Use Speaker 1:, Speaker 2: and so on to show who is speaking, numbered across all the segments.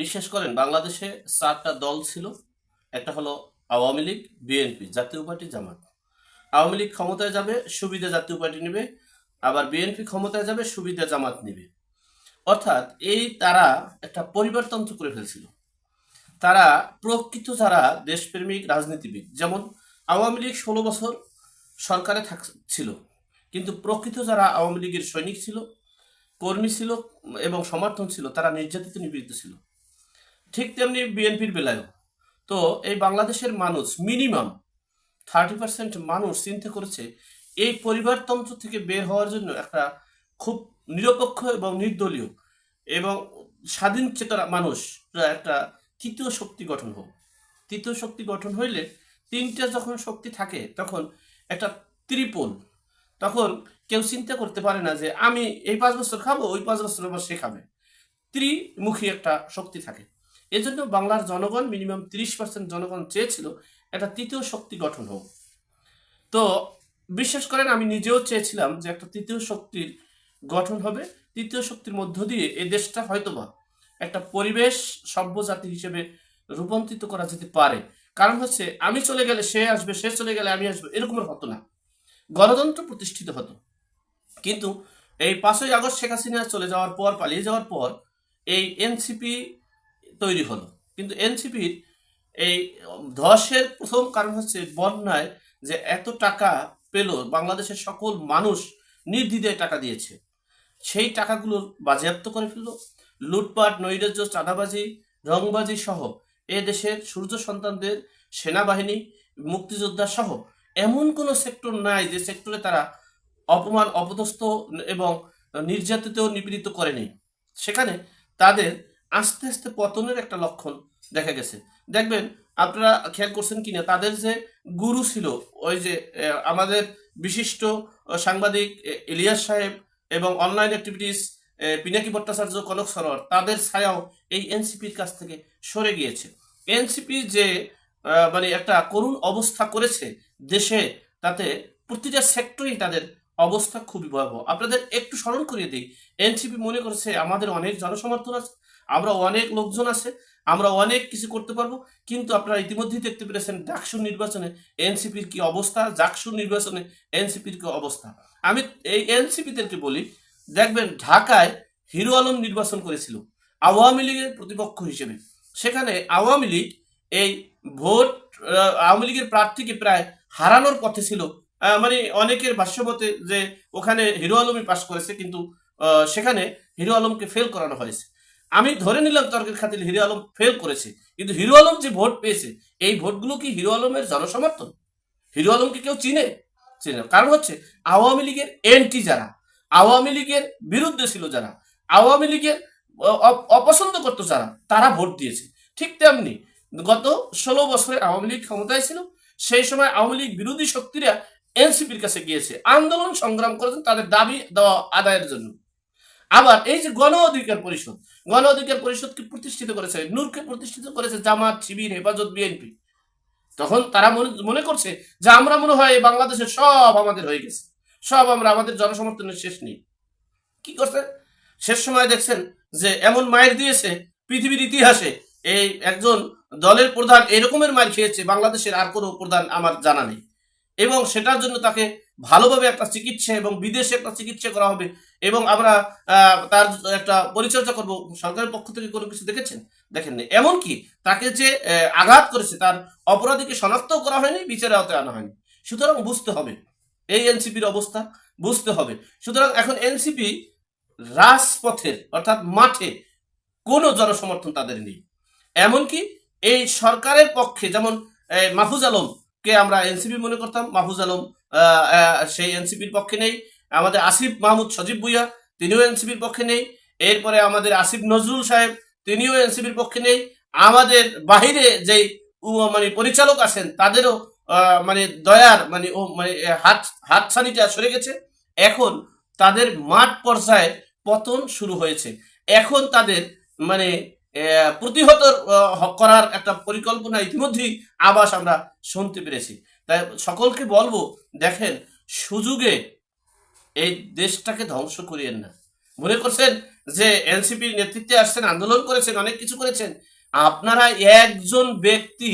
Speaker 1: বিশ্বাস করেন, বাংলাদেশে চারটা দল ছিল। একটা হলো আওয়ামী লীগ, বিএনপি, জাতীয় পার্টি, জামাত। আওয়ামী লীগ ক্ষমতায় যাবে, সুবিধা জাতীয় পার্টি নেবে। আবার বিএনপি ক্ষমতায় যাবে, সুবিধা জামাত নেবে। অর্থাৎ এই তারা একটা পরিবারতন্ত্র করে ফেলছিল। তারা প্রকৃত যারা দেশপ্রেমিক, রাজনীতিবিদ, যেমন আওয়ামী লীগ ষোলো বছর সরকারে থাক ছিল, কিন্তু প্রকৃত যারা আওয়ামী লীগের সৈনিক ছিল, কর্মী ছিল এবং সমর্থন ছিল, তারা নির্যাতিত নিপীড়িত ছিল। ঠিক তেমনি বিএনপির বেলায়ও। তো এই বাংলাদেশের মানুষ মিনিমাম থার্টি পার্সেন্ট মানুষ চিন্তা করেছে, এই পরিবারতন্ত্র থেকে বের হওয়ার জন্য একটা খুব নিরপেক্ষ এবং নির্দলীয় এবং স্বাধীন চেতনা মানুষ একটা তৃতীয় শক্তি গঠন হোক। তৃতীয় শক্তি গঠন হইলে তিনটা যখন শক্তি থাকে, তখন একটা ত্রিপল। তখন কেউ চিন্তা করতে পারে না যে আমি এই পাঁচ বছর খাব, ওই পাঁচ বছর আবার সে খাবে। ত্রিমুখী একটা শক্তি থাকে। এজন্য বাংলার জনগণ মিনিমাম তিরিশ পার্সেন্ট জনগণ চেয়েছিল একটা তৃতীয় শক্তি গঠন হোক। তো বিশ্বাস করেন, আমি নিজেও চেয়েছিলাম যে একটা তৃতীয় শক্তির গঠন হবে। তৃতীয় শক্তির মধ্য দিয়ে এই দেশটা হয়তোবা একটা পরিবেশ সভ্য জাতি হিসেবে রূপান্তরিত করা যেতে পারে। কারণ হচ্ছে, আমি চলে গেলে সে আসবে, সে চলে গেলে আমি আসব এরকমের হতো না। গণতন্ত্র প্রতিষ্ঠিত হতো। কিন্তু এই পাঁচই আগস্ট শেখ হাসিনা চলে যাওয়ার পর, পালিয়ে যাওয়ার পর, এই এনসিপি তৈরি হলো। কিন্তু এনসিপির এই ধসের প্রথম কারণ হচ্ছে বন্যায় যে এত টাকা পেল বাংলাদেশের সকল মানুষ নির্দ্বিধায় টাকা দিয়েছে। সেই টাকাগুলো বাজেয়াপ্ত করে ফেলল। লুটপাট, নৈরাজ্য, চাঁদাবাজি, রংবাজি সহ এ দেশের সূর্য সন্তানদের সেনাবাহিনী, মুক্তিযোদ্ধা সহ এমন কোনো সেক্টর নাই যে সেক্টরে তারা অপমান, অপদস্থ এবং নির্যাতিত নিপীড়িত করেনি। সেখানে তাদের আস্তে আস্তে পতনের একটা লক্ষণ দেখা গেছে। দেখবেন, আপনারা খেয়াল করছেন কিনা, তাদের যে গুরু ছিল, ওই যে আমাদের বিশিষ্ট সাংবাদিক ইলিয়াস সাহেব এবং অনলাইন অ্যাক্টিভিটিস পিনাকি ভট্টাচার্য, কনক সরোয়ার, তাদের ছায়াও এই এনসিপির কাছ থেকে সরে গিয়েছে। এনসিপি যে মানে একটা করুণ অবস্থা করেছে দেশে, তাতে প্রতিটা সেক্টরেই তাদের অবস্থা খুবই ভয়াবহ। আপনাদের একটু স্মরণ করিয়ে দিই, এনসিপি মনে করেছে, আমাদের অনেক জনসমর্থন আছে আমরা অনেক লোকজন আছে, আমরা অনেক কিছু করতে পারব, কিন্তু আপনারা ইতিমধ্যেই দেখতে পেরেছেন ডাকসু নির্বাচনে এনসিপির কি অবস্থা, জাকসুর নির্বাচনে এনসিপির কি অবস্থা। আমি এই এনসিপিদেরকে বলি, দেখবেন ঢাকায় হিরো আলম নির্বাচন করেছিল, আওয়ামী লীগের প্রতিপক্ষ হিসেবে। সেখানে আওয়ামী লীগ এই ভোট আওয়ামী লীগের প্রার্থীকে প্রায় হারানোর পথে ছিল। মানে অনেকের ভাষ্যমতে যে ওখানে হিরো আলমই পাশ করেছে, কিন্তু সেখানে হিরো আলমকে ফেল করানো হয়েছে। আমি ধরে নিলাম তর্কের খাতির হিরো আলম ফেল করেছে, কিন্তু হিরো আলম যে ভোট পেয়েছে, এই ভোটগুলো কি হিরো আলমের জনসমর্থন? হিরো আলমকে কেউ চিনে? চিনে। কারণ হচ্ছে, আওয়ামী লীগের এন্টি যারা, আওয়ামী লীগের বিরুদ্ধে ছিল যারা, আওয়ামী লীগের অপছন্দ করতো যারা, তারা ভোট দিয়েছে। ঠিক তেমনি গত ষোলো বছরে আওয়ামী লীগ ক্ষমতায় ছিল, সেই সময় আওয়ামী লীগ বিরোধী শক্তিরা এনসিপির কাছে গিয়েছে। আন্দোলন সংগ্রাম করেছেন, তাদের দাবি দেওয়া আদায়ের জন্য। আবার এই যে গণ অধিকার পরিষদ, গণ অধিকার পরিষদকে প্রতিষ্ঠিত করেছে? নূরকে প্রতিষ্ঠিত করেছে জামাত, শিবির, হেফাজত, বিএনপি। তখন তারা মনে করছে যে আমরা মনে হয় এই বাংলাদেশের সব আমাদের হয়ে গেছে। সব আমরা আমাদের জনসমর্থনের শেষ নেই। কি করছে? শেষ সময় দেখছেন যে এমন মায়ের দিয়েছে পৃথিবীর ইতিহাসে, এই একজন দলের প্রধান এরকমের মায়ের খেয়েছে, বাংলাদেশের আর কোনো প্রধান আমার জানা নেই। এবং সেটার জন্য তাকে ভালোভাবে একটা চিকিৎসা এবং বিদেশে একটা চিকিৎসা করা হবে এবং আমরা তার একটা পরিচর্যা করব। সরকারের পক্ষ থেকে কোনো কিছু দেখেছেন? দেখেননি। এমনকি তাকে যে আঘাত করেছে তার অপরাধীকে শনাক্তও করা হয়নি, বিচারে আওতায় আনা হয়নি। সুতরাং বুঝতে হবে। এই এনসিপির অবস্থা, বুঝতে হবে। সুতরাং এখন এনসিপি রাজপথের, অর্থাৎ মাঠে কোনো জনসমর্থন তাদের নেই। এমনকি এই সরকারের পক্ষে, যেমন মাহফুজ আলমকে আমরা এনসিপি মনে করতাম, মাহফুজ আলম সেই এনসিপির পক্ষে নেই। আমাদের আসিফ মাহমুদ সজীব ভুইয়া, তিনিও এনসিপির পক্ষে নেই। এরপরে আমাদের আসিফ নজরুল সাহেব, তিনিও এনসিপির পক্ষে নেই। আমাদের বাহিরে যেই মানে পরিচালক আছেন, তাদেরও মানে দয়ার মানে ও মানে হাত, হাতছানিটা সরে গেছে। এখন তাদের মাঠ পর্যায়ে পতন শুরু হয়েছে। এখন তাদের মানে প্রতিহত করার একটা পরিকল্পনা ইতিমধ্যেই আবাস আমরা শুনতে পেরেছি। তাই সকলকে বলব, দেখেন, সুযোগে এই দেশটাকে ধ্বংস করিয়েন না। মনে করছেন যে এনসিপির নেতৃত্বে আসছেন, আন্দোলন করেছেন, অনেক কিছু করেছেন। আপনারা একজন ব্যক্তি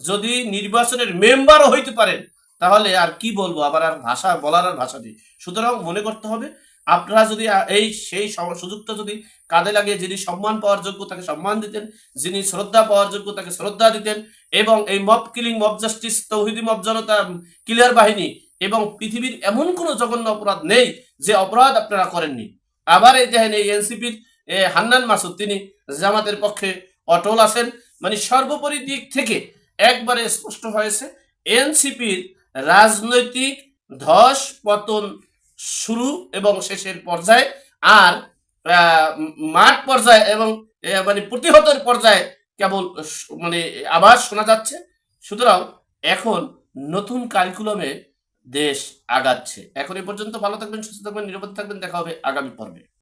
Speaker 1: যদি নির্বাচনের মেম্বারও হইতে পারেন, তাহলে আর কি বলব? আবার আর ভাষা, বলার আর ভাষা নেই। সুতরাং মনে করতে হবে আপনারা যদি এই সেই সুযোগটা যদি কাজে লাগিয়ে যিনি সম্মান পাওয়ার যোগ্য তাকে সম্মান দিতেন, যিনি শ্রদ্ধা পাওয়ার যোগ্য তাকে শ্রদ্ধা দিতেন এবং এই mob killing, mob justice, Tauhidi, mob জনতা ক্লিয়ার বাহিনী এবং পৃথিবীর এমন কোনো জঘন্য অপরাধ নেই যে অপরাধ আপনারা করেননি। আবার এই দেখেন এই এনসিপির হান্নান মাসুদ, তিনি জামাতের পক্ষে অটল আছেন। মানে সর্বোপরি দিক থেকে একবারে স্পষ্ট হয়েছে, এনসিপির রাজনৈতিক ধস পতন শুরু এবং শেষের পর্যায়ে আর মাঠ পর্যায়ে এবং মানে প্রতিহতের পর্যায়ে কেবল মানে আবার শোনা যাচ্ছে। সুতরাং এখন নতুন কারিকুলামে দেশ আগাচ্ছে। এখন এ পর্যন্ত ভালো থাকবেন, সুস্থ থাকবেন, নিরাপদ থাকবেন। দেখা হবে আগামী পর্বে।